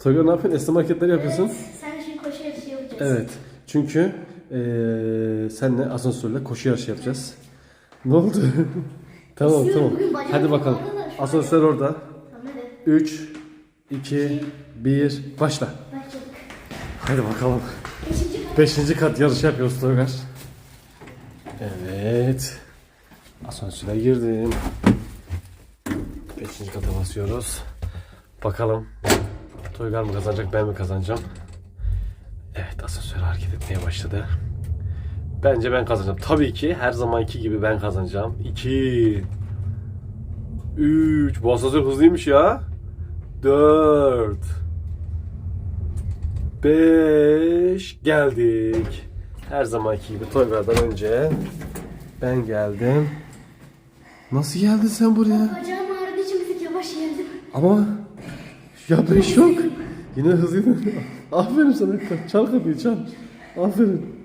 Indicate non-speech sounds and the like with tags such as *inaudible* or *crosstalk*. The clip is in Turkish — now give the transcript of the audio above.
Toygar ne yapıyorsun? Esneme hareketleri yapıyorsun. Sen şimdi koşu yarışı yapacaksın. Evet. Çünkü eee senle asansörle koşu yarışı yapacağız. Ne oldu? *laughs* tamam tamam. Hadi bakalım. Asansör orada. Tamam hadi. 3, 2, 1, başla. Hadi bakalım. Beşinci kat. Yarışı yapıyoruz Toygar. Evet. Asansöre girdim. Beşinci kata basıyoruz. Bakalım. Toygar mı kazanacak ben mi kazanacağım? Evet asansör hareket etmeye başladı. Bence ben kazanacağım. Tabii ki her zamanki gibi ben kazanacağım. 2 3 Bu asansör hızlıymış ya. 4 5 geldik. Her zamanki gibi Toygar'dan önce ben geldim. Nasıl geldin sen buraya? Bacağım ağrıdığı için bir tık yavaş geldim. Ama ya ben şok. Yine hızlıydın. Aferin sana. Çal kapıyı çal. Aferin.